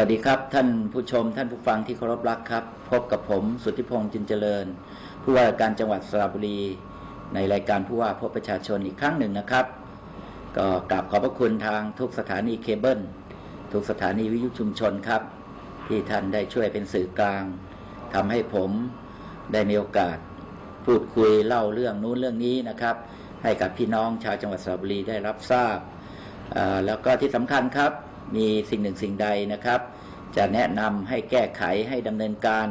สวัสดีครับ ท่านผู้ชม ท่านผู้ฟังที่เคารพรักครับ พบกับผมสุทธิพงษ์จินเจริญ ผู้ว่าการจังหวัดสระบุรี ในรายการผู้ว่าพบประชาชนอีกครั้งหนึ่งนะครับ ก็กราบขอบพระคุณทางทุกสถานีเคเบิลทุกสถานีวิทยุชุมชนครับ ที่ท่านได้ช่วยเป็นสื่อกลางทำให้ผมได้มีโอกาส พูดคุยเล่าเรื่องนู้นเรื่องนี้นะครับ ให้กับพี่น้องชาวจังหวัดสระบุรีได้รับทราบแล้วก็ที่สำคัญครับ มีสิ่งหนึ่งสิ่งใดนะครับ จะแนะนำให้แก้ไขให้ดำเนินการ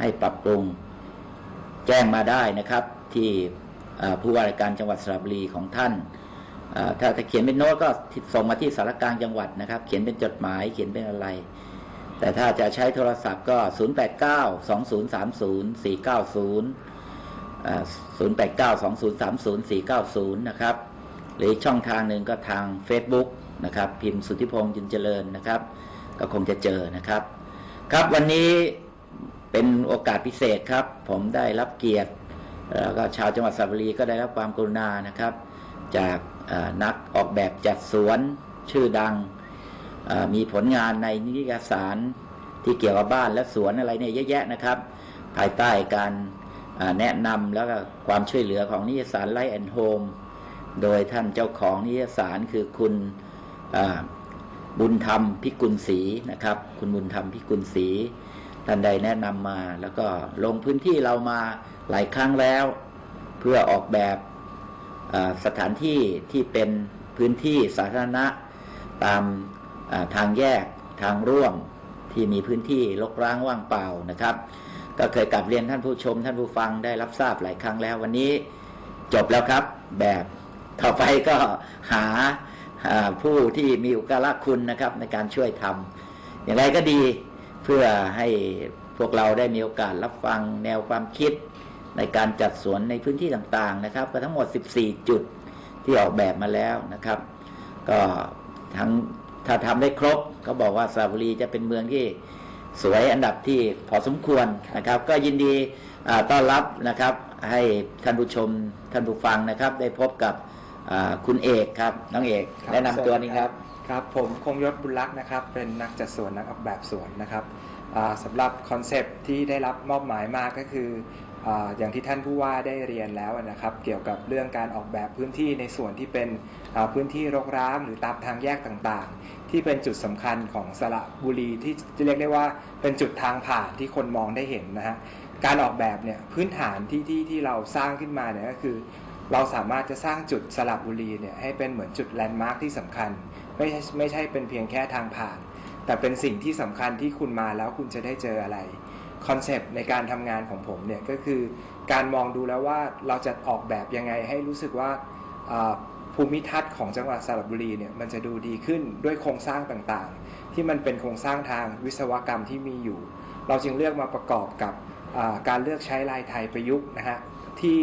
ให้ปรับปรุง แจ้งมาได้นะครับ ที่ผู้ว่าราชการจังหวัดสระบุรีของท่านถ้าจะเขียนเป็นโน้ตก็ส่งมาที่สารกลางจังหวัดนะครับ เขียนเป็นจดหมายเขียนเป็นอะไร แต่ถ้าจะใช้โทรศัพท์ก็ 089 2030 490 089 2030 490 นะครับ หรือช่องทางหนึ่งก็ทาง Facebook นะครับ พิมพ์สุทธิพงษ์จินเจริญนะครับ ก็คงจะเจอนะครับ ครับวันนี้เป็นโอกาสพิเศษครับ ผมได้รับเกียรติแล้วก็ชาวจังหวัดสระบุรีก็ได้รับความกรุณานะครับ จากนักออกแบบจัดสวนชื่อดังมีผลงานในนิตยสารที่เกี่ยวกับบ้านและสวนอะไรเนี่ยเยอะแยะนะครับ ภายใต้การแนะนำแล้วก็ความช่วยเหลือของนิตยสารไลท์แอนด์โฮมโดยท่านเจ้าของนิตยสารคือคุณ บุญธรรมพิกุลศรีนะครับ คุณบุญธรรมพิกุลศรีท่านได้แนะนำมาแล้วก็ลงพื้นที่เรามาหลายครั้งแล้ว เพื่อออกแบบสถานที่ที่เป็นพื้นที่สาธารณะตามทางแยกทางร่วมที่มีพื้นที่รกร้างว่างเปล่านะครับ ก็เคยกลับเรียนท่านผู้ชม ท่านผู้ฟังได้รับทราบหลายครั้งแล้ว วันนี้จบแล้วครับ แบบต่อไปก็หา ผู้ที่มีอุปการะคุณนะครับ ในการช่วยทำอย่างไรก็ดีเพื่อให้พวกเราได้มีโอกาสรับฟังแนวความคิดในการจัดสวนในพื้นที่ต่างๆนะครับ ก็ทั้งหมด 14 จุดที่ออกแบบมาแล้วนะครับ ก็ทั้งถ้าทำได้ครบเขาบอกว่าสระบุรีจะเป็นเมืองที่สวยอันดับที่พอสมควรนะครับ ก็ยินดีต้อนรับนะครับ ให้ท่านผู้ชมท่านผู้ฟังนะครับ ได้พบกับ คุณเอกครับน้องเอกครับแนะนำตัวนี้ครับครับผมคงยศบุญรักษ์นะครับ เป็นนักจัดสวนนักออกแบบสวนนะครับอ่าสำหรับคอนเซปต์ที่ได้รับมอบหมายมาก็คืออาอย่างที่ท่านผู้ว่าได้เรียนแล้วนะครับ เกี่ยวกับเรื่องการออกแบบพื้นที่ในส่วนที่เป็นอ่าพื้นที่รกร้างหรือตามทางแยกต่างๆ ที่เป็นจุดสำคัญของสระบุรีที่จะเรียกได้ว่าเป็นจุดทางผ่านที่คนมองได้เห็นนะฮะการออกแบบเนี่ยพื้นฐานที่ที่ที่เราสร้างขึ้นมาเนี่ยก็คือ เราสามารถจะสร้างจุดสระบุรีเนี่ยให้เป็นเหมือนจุดแลนด์มาร์คที่สำคัญ ไม่ใช่ไม่ใช่เป็นเพียงแค่ทางผ่าน แต่เป็นสิ่งที่สำคัญที่คุณมาแล้วคุณจะได้เจออะไรคอนเซปต์ในการทำงานของผมเนี่ยก็คือการมองดูแล้วว่าเราจะออกแบบยังไงให้รู้สึกว่าภูมิทัศน์ของจังหวัดสระบุรีเนี่ยมันจะดูดีขึ้นด้วยโครงสร้างต่างๆ ที่มันเป็นโครงสร้างทางวิศวกรรมที่มีอยู่ เราจึงเลือกมาประกอบกับการเลือกใช้ลายไทยประยุกต์นะฮะที่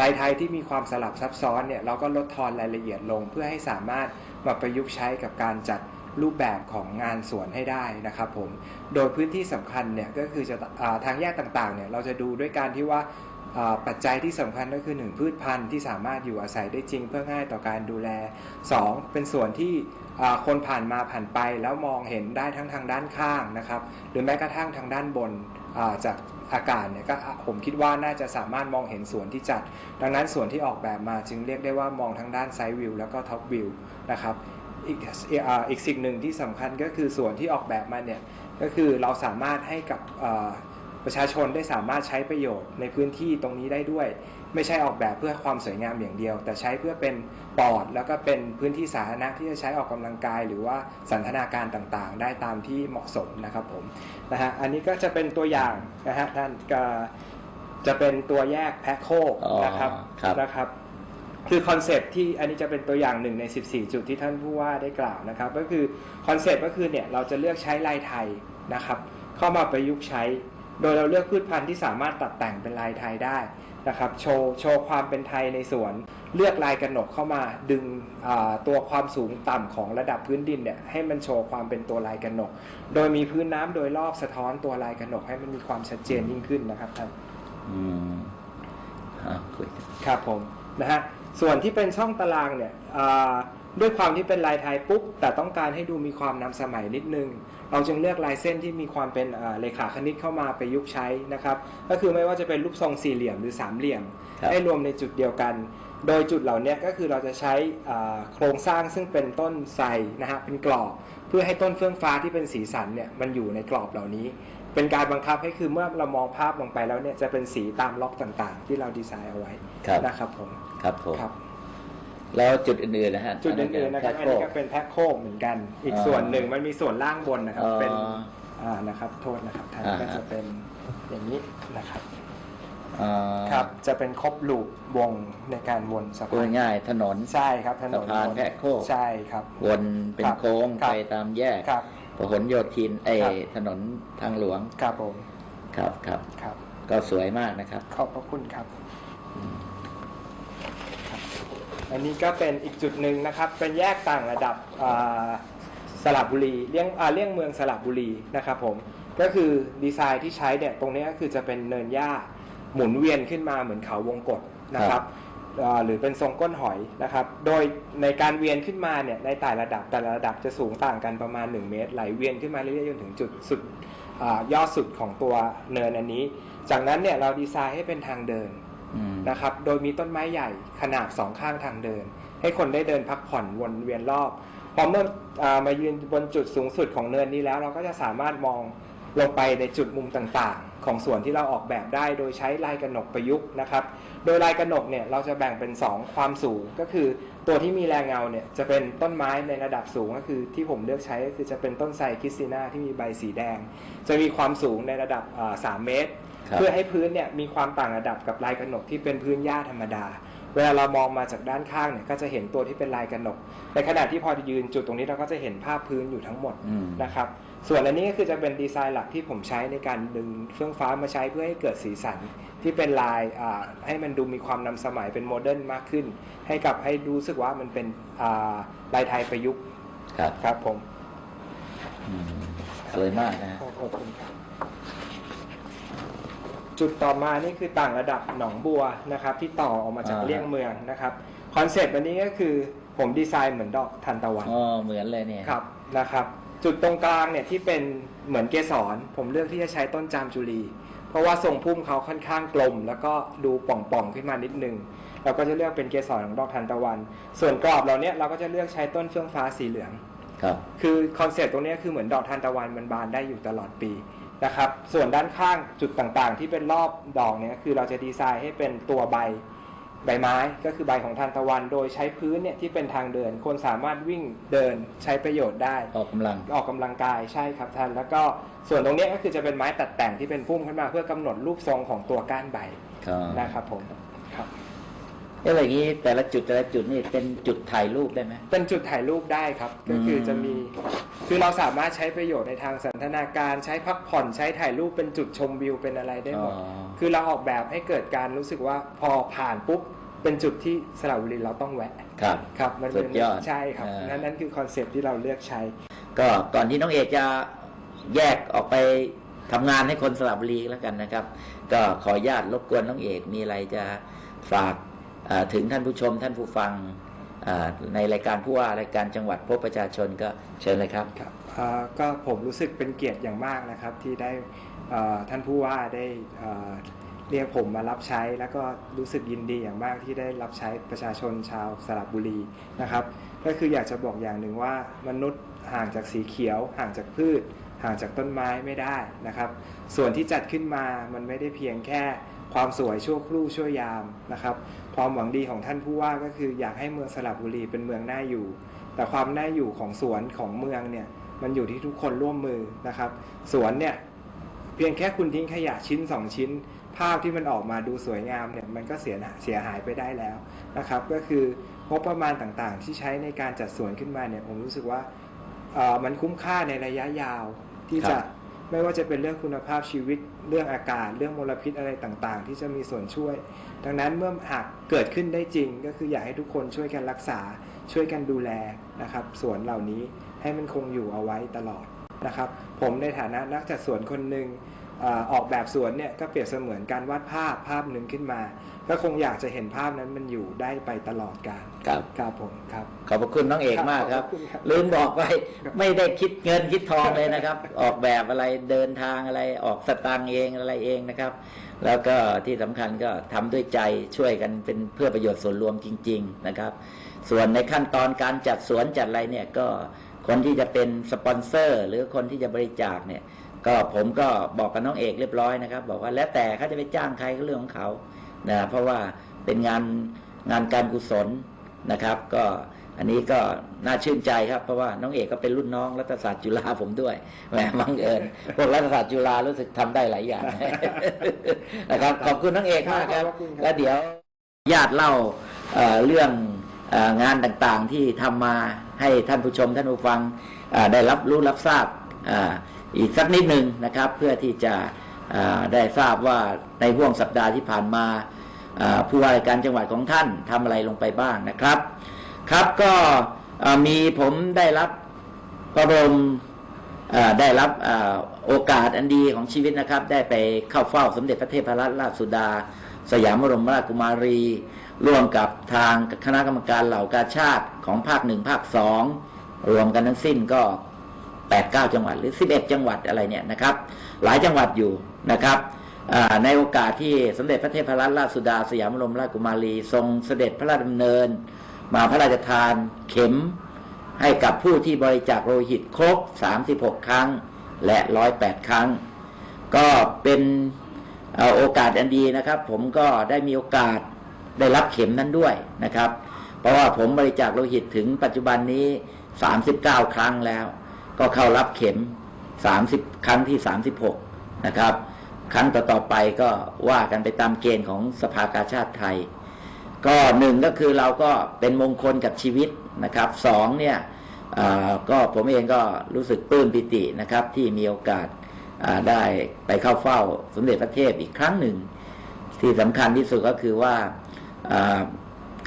ลายไทยที่มีความสลับซับซ้อนเนี่ยเราก็ลดทอนรายละเอียดลง เพื่อให้สามารถมาประยุกต์ใช้กับการจัดรูปแบบของงานสวนให้ได้นะครับผม โดยพื้นที่สำคัญเนี่ยก็คือจะอ่าทางแยกต่างๆเนี่ยเราจะดูด้วยการที่ว่าปัจจัยที่สำคัญก็คือ 1 พืชพันธุ์ที่สามารถอยู่อาศัยได้จริงเพื่อง่ายต่อการดูแล 2 เป็นส่วนที่คนผ่านมาผ่านไปแล้วมองเห็นได้ทั้งทางด้านข้างนะครับ หรือแม้กระทั่งทางด้านบนจาก อากาศเนี่ยก็ผมคิดว่าน่าจะสามารถมองเห็นสวนที่จัด ดังนั้นส่วนที่ออกแบบมาจึงเรียกได้ว่ามองทั้งด้านไซด์วิวแล้วก็ท็อปวิวนะครับอีกอ,อีกสิ่งหนึ่งที่สำคัญก็คือส่วนที่ออกแบบมาเนี่ยก็คือเราสามารถให้กับประชาชนได้สามารถใช้ประโยชน์ในพื้นที่ตรงนี้ได้ด้วย ไม่ใช่ออกแบบเพื่อความสวยงามอย่างเดียว แต่ใช้เพื่อเป็นปอด แล้วก็เป็นพื้นที่สาธารณะที่จะใช้ออกกำลังกาย หรือว่าสันทนาการต่างๆ ได้ตามที่เหมาะสมนะครับผมนะฮะอันนี้ก็จะเป็นตัวอย่างนะฮะท่านก็จะเป็นตัวแยกแพ็คโคอ๋อนะครับครับนะครับคือคอนเซปต์ที่อันนี้จะเป็นตัวอย่างหนึ่งใน 14 จุดที่ท่านผู้ว่าได้กล่าวนะครับ ก็คือคอนเซปต์ก็คือเนี่ยเราจะเลือกใช้ลายไทยนะครับ เข้ามาประยุกต์ใช้ โดยเราเลือกพืชพันธุ์ที่สามารถตัดแต่งเป็นลายไทยได้ นะครับโชว์โชว์ความเป็นไทยในสวน เลือกลายกระหนกเข้ามาดึงอ่าตัวความสูงต่ำของระดับพื้นดินเนี่ยให้มันโชว์ความเป็นตัวลายกระหนก โดยมีพื้นน้ำโดยรอบสะท้อนตัวลายกระหนกให้มันมีความชัดเจนยิ่งขึ้นนะครับท่านอืมอ่าคุยกันครับผมนะฮะส่วนที่เป็นช่องตารางเนี่ยอ่าด้วยความที่เป็นลายไทยปุ๊บแต่ต้องการให้ดูมีความนำสมัยนิดนึง เราจึงเลือกลายเส้นที่มีความเป็นเอ่อเลขาคณิตเข้ามาประยุกต์ใช้นะครับ ก็คือไม่ว่าจะเป็นรูปทรงสี่เหลี่ยมหรือสามเหลี่ยมครับให้รวมในจุดเดียวกัน โดยจุดเหล่านี้ก็คือเราจะใช้อ่าโครงสร้างซึ่งเป็นต้นไทรนะฮะเป็นกรอบ เพื่อให้ต้นเฟื่องฟ้าที่เป็นสีสันเนี่ยมันอยู่ในกรอบเหล่านี้ เป็นการบังคับให้คือเมื่อเรามองภาพลงไปแล้วเนี่ยจะเป็นสีตามล็อกต่างๆ ที่เราดีไซน์เอาไว้ครับนะครับผมครับผมครับ แล้วจุดอื่นๆนะฮะ จุดอื่นๆนะครับอันนี้ก็เป็นแพ็คโคเหมือนกัน อีกอ่าส่วนหนึ่งมันมีส่วนล่างบนนะครับอ๋อเป็นอ่านะครับโทษนะครับท่านอ่าก็จะเป็นอย่างนี้นะครับอ่าครับจะเป็นครบลูปวงในการวนสะพูพาดนง่ายๆถนนใช่ครับถนนสะพานวนแพะโคกใช่ครับ วนเป็นครับโค้งครับไปตามแยกครับพหลโยธินเอครับถนนทางหลวงครับผมครับครับครับ ก็สวยมากนะครับ ขอบพระคุณครับครับ อันนี้ก็เป็นอีกจุดหนึ่งนะครับ เป็นแยกต่างระดับสระบุรีเลี่ยงเลี่ยงเมืองสระบุรีนะครับผม ก็คือดีไซน์ที่ใช้เนี่ยตรงนี้ก็คือจะเป็นเนินหญ้าหมุนเวียนขึ้นมาเหมือนเขาวงกฏนะครับหรือเป็นทรงก้นหอยนะครับ โดยในการเวียนขึ้นมาเนี่ยในแต่ละระดับแต่ละระดับจะสูงต่างกันประมาณ 1 เมตร ไหลเวียนขึ้นมาเรื่อยๆจนถึงจุดสุดอยอดสุดของตัวเนินอันนี้ จากนั้นเนี่ยเราดีไซน์ให้เป็นทางเดิน นะครับ โดยมีต้นไม้ใหญ่ขนาดสองข้างทางเดิน ให้คนได้เดินพักผ่อนวนเวียนรอบ พอเมื่ออมายืนบนจุดสูงสุดของเนินนี้แล้ว เราก็จะสามารถมองลงไปในจุดมุมต่างๆ ของส่วนที่เราออกแบบได้ โดยใช้ลายกระหนกประยุกต์นะครับ โดยลายกระหนกเนี่ยเราจะแบ่งเป็น 2 ความสูงก็คือ ตัวที่มีแรงเงาเนี่ยจะเป็นต้นไม้ในระดับสูงก็คือที่ผมเลือกใช้ก็คือจะเป็นต้นไทรคิสติน่าที่มีใบสีแดง จะมีความสูงในระดับอ่า3เมตร เพื่อให้พื้นเนี่ยมีความต่างระดับกับลายกระหนกที่เป็นพื้นหญ้าธรรมดา เวลาเรามองมาจากด้านข้างเนี่ยก็จะเห็นตัวที่เป็นลายกระหนก ในขณะที่พอยืนจุดตรงนี้เราก็จะเห็นภาพพื้นอยู่ทั้งหมดอืมนะครับส่วนอันนี้ก็คือจะเป็นดีไซน์หลักที่ผมใช้ในการดึงเฟื่องฟ้ามาใช้เพื่อให้เกิดสีสัน ที่เป็นลายอ่าให้มันดูมีความนำสมัยเป็นโมเดิร์นมากขึ้น ให้กับให้รู้สึกว่ามันเป็นอ่าลายไทยประยุกต์ครับครับผมอืมสวยมากนะฮะขอบคุณครับ จุดต่อมานี่คือต่างระดับหนองบัวนะครับ ที่ต่อออกมาจากอ่า เลี่ยงเมืองนะครับคอนเซปต์อันนี้ก็คือผมดีไซน์เหมือนดอกทานตะวันอ๋อเหมือนเลยเนี่ย ครับนะครับ จุดตรงกลางเนี่ยที่เป็นเหมือนเกสรผมเลือกที่จะใช้ต้นจามจุลีเพราะว่าทรงพุ่มเขาค่อนข้างกลม แล้วก็ดูป่องๆขึ้นมานิดนึงเราก็จะเลือกเป็นเกสรของดอกทานตะวัน ส่วนกรอบเราเนี่ยเราก็จะเลือกใช้ต้นเฟื่องฟ้าสีเหลือง ครับ คือคอนเซ็ปต์ตรงเนี้ยคือเหมือนดอกทานตะวันมันบานได้อยู่ตลอดปี นะครับ ส่วนด้านข้างจุดต่างๆ ที่เป็นรอบดอกเนี่ยคือเราจะดีไซน์ให้เป็นตัวใบใบไม้ก็คือใบของทานตะวัน โดยใช้พื้นเนี่ยที่เป็นทางเดิน คนสามารถวิ่งเดินใช้ประโยชน์ได้ ออกกำลัง ออกกำลังกายใช่ครับท่าน แล้วก็ส่วนตรงเนี้ยก็คือจะเป็นไม้ตัดแต่งที่เป็นพุ่มขึ้นมาเพื่อกำหนดรูปทรงของตัวก้านใบครับ นะครับผมครับเอ้อะไรอย่างนี้แต่ละจุดแต่ละจุดนี่เป็นจุดถ่ายรูปได้ไหมเป็นจุดถ่ายรูปได้ครับ ก็คืออมจะมีคือเราสามารถใช้ประโยชน์ในทางสันทนาการใช้พักผ่อนใช้ถ่ายรูปเป็นจุดชมวิวเป็นอะไรได้หมดอ๋อคือเราออกแบบให้เกิดการรู้สึกว่าพอผ่านปุ๊บเป็นจุดที่สระบุรีเราต้องแวะครับครับมันสุเป็นดยอดใช่ครับอ่านั่นั่นนั่นคือคอนเซปต์ที่เราเลือกใช้ ก็ก่อนที่น้องเอกจะแยกออกไปทำงานให้คนสระบุรีแล้วกันนะครับ ก็ขออนุญาตรบกวนน้องเอกมีอะไรจะฝากเอ่อ ถึงท่านผู้ชมท่านผู้ฟังในรายการผู้ว่ารายการจังหวัดพบประชาชนก็เชิญเลยครับครับก็ผมรู้สึกเป็นเกียรติอย่างมากนะครับ ที่ได้ท่านผู้ว่าได้เรียกผมมารับใช้ แล้วก็รู้สึกยินดีอย่างมากที่ได้รับใช้ประชาชนชาวสระบุรีนะครับ ก็คืออยากจะบอกอย่างหนึ่งว่ามนุษย์ห่างจากสีเขียว ห่างจากพืช ห่างจากต้นไม้ไม่ได้นะครับ ส่วนที่จัดขึ้นมามันไม่ได้เพียงแค่ ความสวยชั่วครู่ชั่วยามนะครับ ความหวังดีของท่านผู้ว่าก็คืออยากให้เมืองสระบุรีเป็นเมืองน่าอยู่ แต่ความน่าอยู่ของสวนของเมืองเนี่ยมันอยู่ที่ทุกคนร่วมมือนะครับ สวนเนี่ยเพียงแค่คุณทิ้งขยะชิ้น 2 ชิ้น ภาพที่มันออกมาดูสวยงามเนี่ยมันก็เสียเสียหายไปได้แล้วนะครับ ก็คืองบประมาณต่างๆ ที่ใช้ในการจัดสวนขึ้นมาเนี่ยผมรู้สึกว่ามันคุ้มค่าในระยะยาวที่จะ ไม่ว่าจะเป็นเรื่องคุณภาพชีวิต เรื่องอากาศ เรื่องมลพิษอะไรต่างๆ ที่จะมีส่วนช่วย ดังนั้นเมื่อหากเกิดขึ้นได้จริง ก็คืออยากให้ทุกคนช่วยกันรักษา ช่วยกันดูแลนะครับสวนเหล่านี้ให้มันคงอยู่เอาไว้ตลอดนะครับ ผมในฐานะนักจัดสวนคนหนึ่งออกแบบสวนเนี่ยก็เปรียบเสมือนการวาดภาพภาพหนึ่งขึ้นมา ก็คงอยากจะเห็นภาพนั้นมันอยู่ได้ไปตลอดกาลครับครับผมครับ ขอบพระคุณน้องเอกมากครับขอบคุณครับ ลืมบอกไปไม่ได้คิดเงินคิดทองเลยนะครับ ออกแบบอะไรเดินทางอะไรออกสตางค์เองอะไรเองนะครับ แล้วก็ที่สำคัญก็ทำด้วยใจช่วยกันเป็นเพื่อประโยชน์ส่วนรวมจริง ๆนะครับ ส่วนในขั้นตอนการจัดสวนจัดอะไรเนี่ยก็คนที่จะเป็นสปอนเซอร์ หรือคนที่จะบริจาคเนี่ย ก็ผมก็บอกกับน้องเอกเรียบร้อยนะครับ บอกว่าแล้วแต่เขาจะไปจ้างใครก็เรื่องของเขา นะเพราะว่าเป็นงานงานการกุศลนะครับ ก็อันนี้ก็น่าชื่นใจครับเพราะว่าน้องเอกก็เป็นรุ่นน้องรัฐศาสตร์จุฬาผมด้วยแหมบังเอิญพวกรัฐศาสตร์จุฬารู้สึกทำได้หลายอย่างนะครับขอบคุณน้องเอกมากครับขอบคุณครับแล้วเดี๋ยวญาติเล่าเอ่อเรื่องเอองานต่างๆที่ทำมาให้ท่านผู้ชมท่านผู้ฟังเอ่อได้รับรู้รับทราบอ่าอีกสักนิดหนึ่งนะครับ เพื่อที่จะอ่า ได้ทราบว่าในห่วงสัปดาห์ที่ผ่านมาผู้ว่าราชการจังหวัดของท่านทำอะไรลงไปบ้างนะครับ ครับก็มีผมได้รับประบรมได้รับอโอกาสอันดีของชีวิตนะครับ ได้ไปเข้าเฝ้าสมเด็จพระเทพรัตนราชสุดา สยามบรมราชกุมารี ร่วมกับทางคณะกรรมการเหล่ากาชาติของภาคหนึ่งภาคสองรวมกันทั้งสิ้นก็ 8ปดเจังหวัดหรือ 11 จังหวัดอะไรเนี่ยนะครับ หลายจังหวัดอยู่นะครับในโอกาสที่สมเด็จพระเทพรัตนราชสุดาสยามบรมราชกุมารี ทรงเสด็จพระราชดำเนิน มาพระราชทานเข็ม ให้กับผู้ที่บริจาคโลหิตครบ 36 ครั้งและ 108 ครั้ง ก็เป็นโอกาสอันดีนะครับ ผมก็ได้มีโอกาสได้รับเข็มนั้นด้วยนะครับ เพราะว่าผมบริจาคโลหิตถึงปัจจุบันนี้ 39 ครั้งแล้ว ก็เข้ารับเข็ม30ครั้งที่36นะครับ ครั้งต่อๆไปก็ว่ากันไปตามเกณฑ์ของสภากาชาติไทย ก็หนึ่งก็คือเราก็เป็นมงคลกับชีวิตนะครับสองเนี่ยอ่อก็ผมเองก็รู้สึกปลื้มปิตินะครับ ที่มีโอกาสได้ไปเข้าเฝ้าสมเด็จพระเทพอีกครั้งหนึ่ง ที่สำคัญที่สุดก็คือว่าอ่า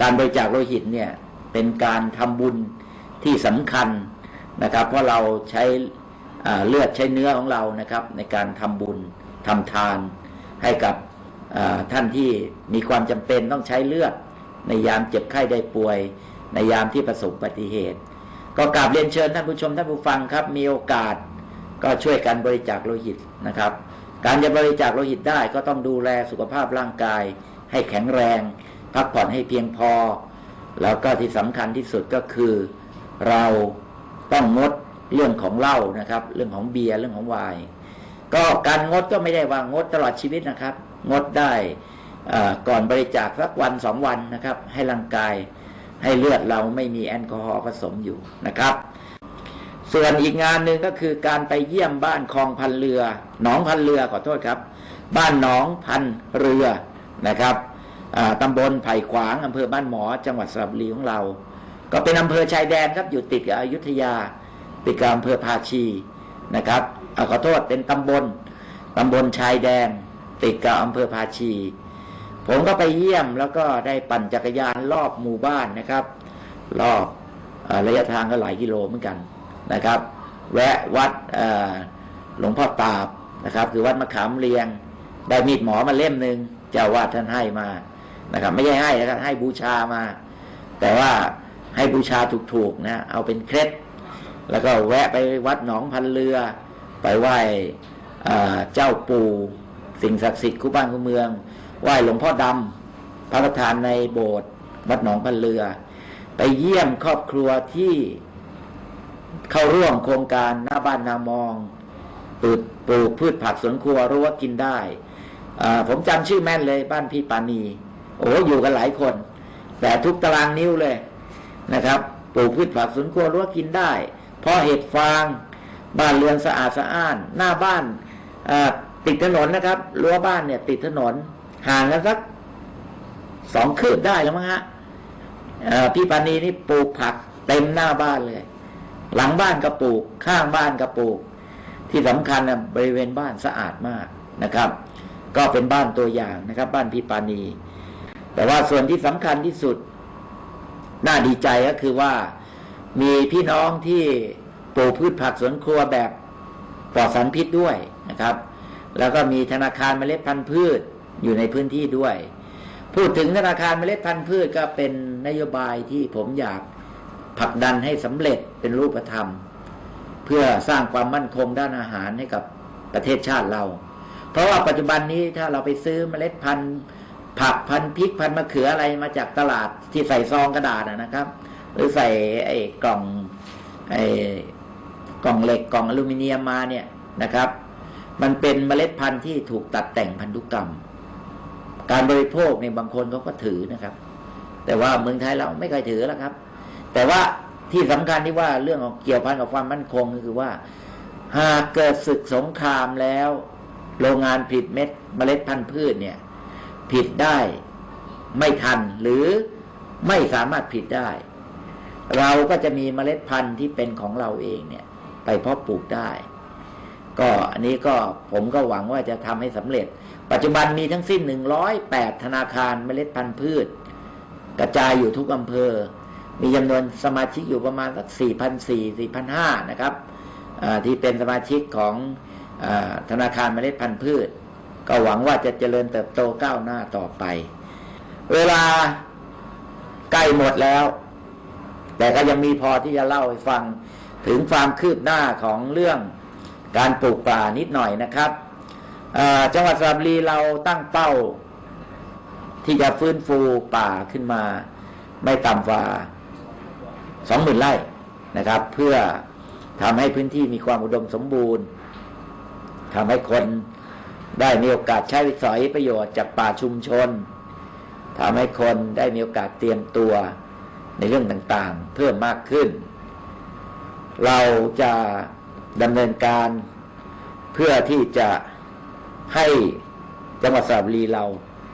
การบริจาคโลหิตเนี่ยเป็นการทำบุญที่สำคัญ นะครับ เพราะเราใช้เลือดใช้เนื้อของเรานะครับ ในการทำบุญทำทานให้กับท่านที่มีความจำเป็นต้องใช้เลือด ในยามเจ็บไข้ได้ป่วย ในยามที่ประสบอุบัติเหตุ ก็กราบเรียนเชิญท่านผู้ชมท่านผู้ฟังครับ มีโอกาสก็ช่วยกันบริจาคโลหิตนะครับ การจะบริจาคโลหิตได้ก็ต้องดูแลสุขภาพร่างกาย ให้แข็งแรง พักผ่อนให้เพียงพอ แล้วก็ที่สำคัญที่สุดก็คือเรา ต้องงดเรื่องของเหล้านะครับ เรื่องของเบียร์เรื่องของไวน์ก็การงดก็ไม่ได้ว่างดตลอดชีวิตนะครับ งดได้ก่อนบริจาคสักวันสองวันนะครับ ให้ร่างกายให้เลือดเราไม่มีแอลกอฮอล์ผสมอยู่นะครับ ส่วนอีกงานหนึ่งก็คือการไปเยี่ยมบ้านคลองพันเรือ หนองพันเรือขอโทษครับ บ้านหนองพันเรือนะครับตำบลไผ่ขวางอำเภอบ้านหมอ จังหวัดสระบุรีของเรา ก็เป็นอำเภอชายแดนครับอยู่ติดกับอยุธยาติดกับอำเภอภาชีนะครับอาขอโทษเป็นตำบลตำบลชายแดน ติดกับอำเภอภาชี ผมก็ไปเยี่ยมแล้วก็ได้ปั่นจักรยานรอบหมู่บ้านนะครับ รอบอระยะทางก็หลายกิโลเหมือนกันนะครับ แวะวัดหลวงพ่อตาบนะครับ คือวัดมะขามเรียง ได้มีดหมอมาเล่มหนึ่งเจ้าวาดท่านให้มานะครับ ไม่ใช่ให้นะครับให้บูชามา แต่ว่า ให้บูชาถูกๆนะเอาเป็นเคล็ด แล้วก็แวะไปวัดหนองพันเรือ ไปไหว้เจ้าปู่สิ่งศักดิ์สิทธิ์คู่บ้านคู่เมือง ไหว้หลวงพ่อดำพระประธานในโบสถ์วัดหนองพันเรือ ไปเยี่ยมครอบครัวที่เข้าร่วมโครงการหน้าบ้านนามองปลูกปลูกพืชผักสวนครัวรู้ว่ากินได้ผมจำชื่อแม่นเลยบ้านพี่ปานีโอ้อยู่กันหลายคน แต่ทุกตารางนิ้วเลย นะครับปลูกพืชผักสวนครัวรู้วกินได้เพราะเห็ดฟาง บ้านเรือนสะอาดสะอ้าน หน้าบ้านติดถนนนะครับรั้วบ้านเนี่ย ติดถนนห่างกันสักสองคืบได้แล้วมั้งฮะพี่ปานีนี่ปลูกผักเต็มหน้าบ้านเลย หลังบ้านก็ปลูก ข้างบ้านก็ปลูก ที่สำคัญนะบริเวณบ้านสะอาดมากนะครับ ก็เป็นบ้านตัวอย่างนะครับ บ้านพี่ปานี แต่ว่าส่วนที่สำคัญที่สุด น่าดีใจก็คือว่ามีพี่น้องที่ปลูกพืชผักสวนครัวแบบปลอดสารพิษด้วยนะครับ แล้วก็มีธนาคารเมล็ดพันธุ์พืชอยู่ในพื้นที่ด้วย พูดถึงธนาคารเมล็ดพันธุ์พืชก็เป็นนโยบายที่ผมอยากผลักดันให้สำเร็จเป็นรูปธรรม เพื่อสร้างความมั่นคงด้านอาหารให้กับประเทศชาติเรา เพราะว่าปัจจุบันนี้ถ้าเราไปซื้อเมล็ดพันธุ์ ผักพันพริกพันมะเขืออะไรมาจากตลาดที่ใส่ซองกระดาษนะครับ หรือใส่ไอ้กล่องไอ้กล่องเหล็กกล่องอลูมิเนียมมาเนี่ยนะครับ มันเป็นเมล็ดพันธุ์ที่ถูกตัดแต่งพันธุกรรม การบริโภคเนี่ยบางคนเขาก็ถือนะครับ แต่ว่าเมืองไทยเราไม่เคยถือแล้วครับ แต่ว่าที่สำคัญที่ว่าเรื่องของเกี่ยวพันกับความมั่นคงก็คือว่า หากเกิดศึกสงครามแล้ว โรงงานผลิตเม็ดเมล็ดพันธุ์พืชเนี่ย ผิดได้ ไม่ทันหรือไม่สามารถผิดได้ เราก็จะมีเมล็ดพันธุ์ที่เป็นของเราเองเนี่ย ไปเพาะปลูกได้ ก็อันนี้ก็ผมก็หวังว่าจะทำให้สำเร็จ ปัจจุบันมีทั้งสิ้น108ธนาคารเมล็ดพันธุ์พืช กระจายอยู่ทุกอำเภอ มีจำนวนสมาชิกอยู่ประมาณสัก4,400 4,500นห้านะครับที่เป็นสมาชิกของอธนาคารเมล็ดพันธุ์พืช ก็หวังว่าจะเจริญเติบโตก้าวหน้าต่อไป เวลาใกล้หมดแล้ว แต่ก็ยังมีพอที่จะเล่าให้ฟังถึงความคืบหน้าของเรื่องการปลูกป่านิดหน่อยนะครับจังหวัดสระบุรีเราตั้งเป้า ที่จะฟื้นฟูป่าขึ้นมา ไม่ต่ำกว่าสองหมื่นไร่นะครับ เพื่อทำให้พื้นที่มีความอุดมสมบูรณ์ทำให้คน ได้มีโอกาสใช้สอยประโยชน์จากป่าชุมชนทำให้คนได้มีโอกาสเตรียมตัวในเรื่องต่างๆ เพิ่มมากขึ้น เราจะดำเนินการเพื่อที่จะให้จังหวัดสระบุรีเรา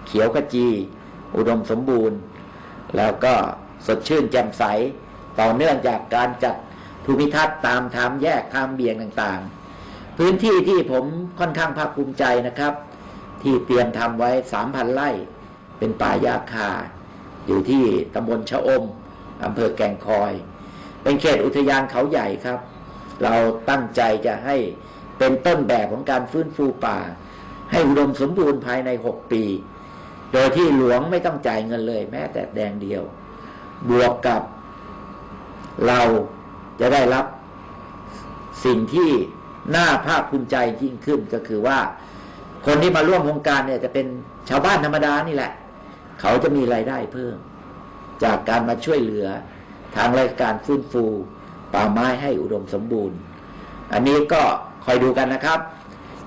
เขียวขจี อุดมสมบูรณ์ แล้วก็สดชื่นแจ่มใส ต่อเนื่องจากการจัดภูมิทัศน์ตามทามแยกทามเบี่ยงต่างๆ พื้นที่ที่ผมค่อนข้างภาคภูมิใจนะครับ ที่เตรียมทำไว้สามพันไร่ เป็นป่ายาคา อยู่ที่ตำบลชะอมอำเภอแก่งคอย เป็นเขตอุทยานเขาใหญ่ครับ เราตั้งใจจะให้เป็นต้นแบบของการฟื้นฟูป่า ให้อุดมสมบูรณ์ภายใน 6 ปี โดยที่หลวงไม่ต้องจ่ายเงินเลยแม้แต่แดงเดียว บวกกับเราจะได้รับสิ่งที่ น่าภาคภูมิใจยิ่งขึ้นก็คือว่า คนที่มาร่วมโครงการเนี่ยจะเป็นชาวบ้านธรรมดานี่แหละ เขาจะมีรายได้เพิ่ม จากการมาช่วยเหลือทางรายการฟื้นฟูป่าไม้ให้อุดมสมบูรณ์ อันนี้ก็คอยดูกันนะครับ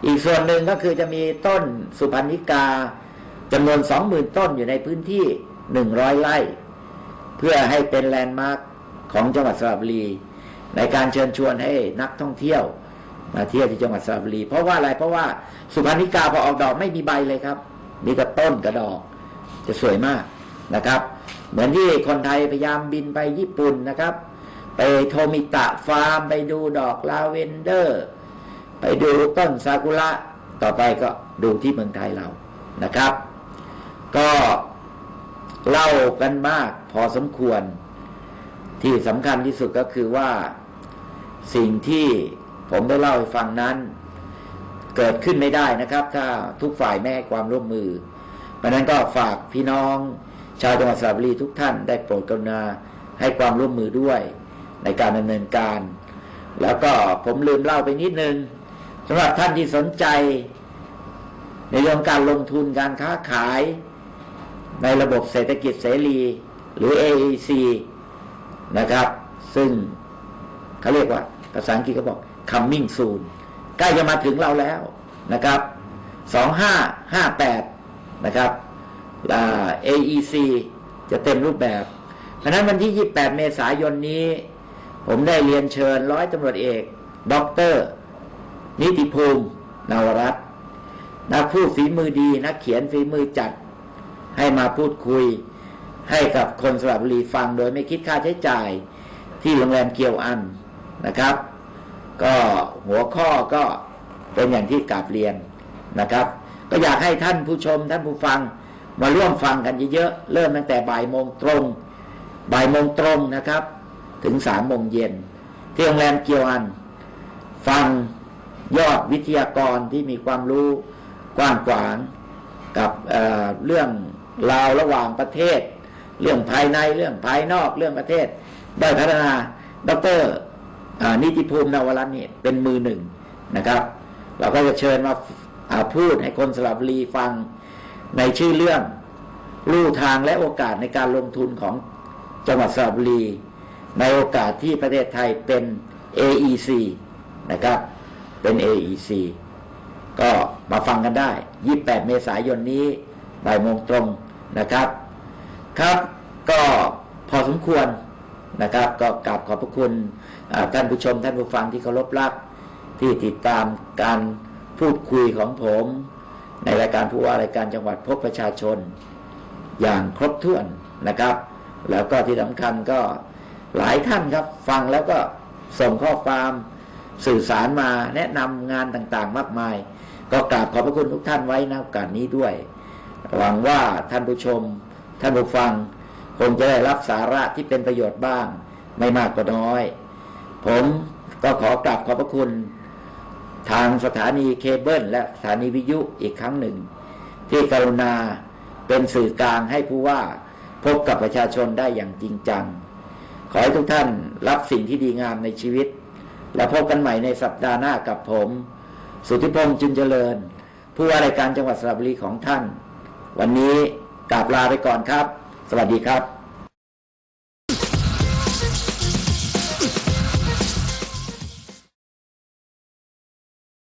อีกส่วนหนึ่งก็คือจะมีต้นสุพรรณิกาจำนวนสองหมื่นต้นอยู่ในพื้นที่หนึ่งร้อยไร่ เพื่อให้เป็นแลนด์มาร์คของจังหวัดสระบุรี ในการเชิญชวนให้นักท่องเที่ยว มาเที่ยวที่จังหวัดสระบุรี เพราะว่าอะไรเพราะว่าสุพรรณิกาพอออกดอกไม่มีใบเลยครับ มีแต่ต้นกระดอก จะสวยมากนะครับ เหมือนที่คนไทยพยายามบินไปญี่ปุ่นนะครับ ไปโทมิตะฟาร์ม ไปดูดอกลาเวนเดอร์ ไปดูต้นซากุระต่อไปก็ดูที่เมืองไทยเรานะครับ ก็เล่ากันมากพอสมควรที่สำคัญที่สุดก็คือว่าสิ่งที่ ผมได้เล่าให้ฟังนั้น เกิดขึ้นไม่ได้นะครับ ถ้าทุกฝ่ายไม่ให้ความร่วมมือเพราะนั้นก็ฝากพี่น้อง ชาวจังหวัดสระบุรีทุกท่านได้โปรดกรุณาให้ความร่วมมือด้วยในการดำเนินการ แล้วก็ผมลืมเล่าไปนิดนึงสำหรับท่านที่สนใจ ในเรื่องการลงทุนการค้าขาย ในระบบเศรษฐกิจเสรี หรือ AEC นะครับ ซึ่งเขาเรียกว่าภาษาอังกฤษเขาบอก coming soon ใกล้จะมาถึงเราแล้วนะครับ2558นะครับ AEC จะเต็มรูปแบบ เพราะฉะนั้นวันที่ 28 เมษายนนี้ ผมได้เรียนเชิญร้อยตำรวจเอกด็อกเตอร์นิติภูมินวรัตน์นักพูดฝีมือดี นักเขียนฝีมือจัด ให้มาพูดคุยให้กับคนสระบุรีฟังโดยไม่คิดค่าใช้จ่ายที่โรงแรมเกียวอันนะครับ ก็หัวข้อก็เป็นอย่างที่กราบเรียนนะครับ ก็อยากให้ท่านผู้ชมท่านผู้ฟังมาร่วมฟังกันเยอะๆเริ่มตั้งแต่บ่ายโมงตรงบ่ายโมงตรงนะครับ ถึงสามโมงเย็นที่โรงแรมเกียวอัน ฟังยอดวิทยากรที่มีความรู้กว้างขวางกับเเรื่องราวระหว่างประเทศ เรื่องภายในเรื่องภายนอกเรื่องประเทศ ได้พัฒนาดร นิติภูมินวรัตน์นี่เป็นมือหนึ่งนะครับ เราก็จะเชิญมาาพูดให้คนสระบุรีฟังในชื่อเรื่องลู่ทางและโอกาสในการลงทุนของจังหวัดสระบุรี ในโอกาสที่ประเทศไทยเป็น AEC นะครับ เป็น AEC ก็มาฟังกันได้ 28 เมษายนนี้บ่ายโมงตรงนะครับ ครับ ก็พอสมควร นะครับ ก็กราบขอบพระคุณท่านผู้ชมท่านผู้ฟังที่เคารพรักที่ติดตามการพูดคุยของผม ในรายการผู้ว่ารายการจังหวัดพบประชาชน อย่างครบถ้วนนะครับ แล้วก็ที่สำคัญก็หลายท่านครับ ฟังแล้วก็ส่งข้อความสื่อสารมาแนะนำงานต่างๆ มากมาย ก็กราบขอบพระคุณทุกท่านไว้ในโอกาสนี้ด้วยหวังว่าท่านผู้ชม ท่านผู้ฟัง งจะได้รับสาระที่เป็นประโยชน์บ้าง ไม่มากก็น้อย ผมก็ขอกราบขอบพระคุณ ทางสถานีเคเบิล และสถานีวิทยุอีกครั้งหนึ่ง ที่กรุณาเป็นสื่อกลางให้ผู้ว่าพบกับประชาชนได้อย่างจริงจัง ขอให้ทุกท่านรับสิ่งที่ดีงามในชีวิต และพบกันใหม่ในสัปดาห์หน้ากับผม สุทธิพงษ์จุนเจริญ ผู้ว่าราชการจังหวัดสระบุรีของท่าน วันนี้กราบลาไปก่อนครับ วัสดีครับ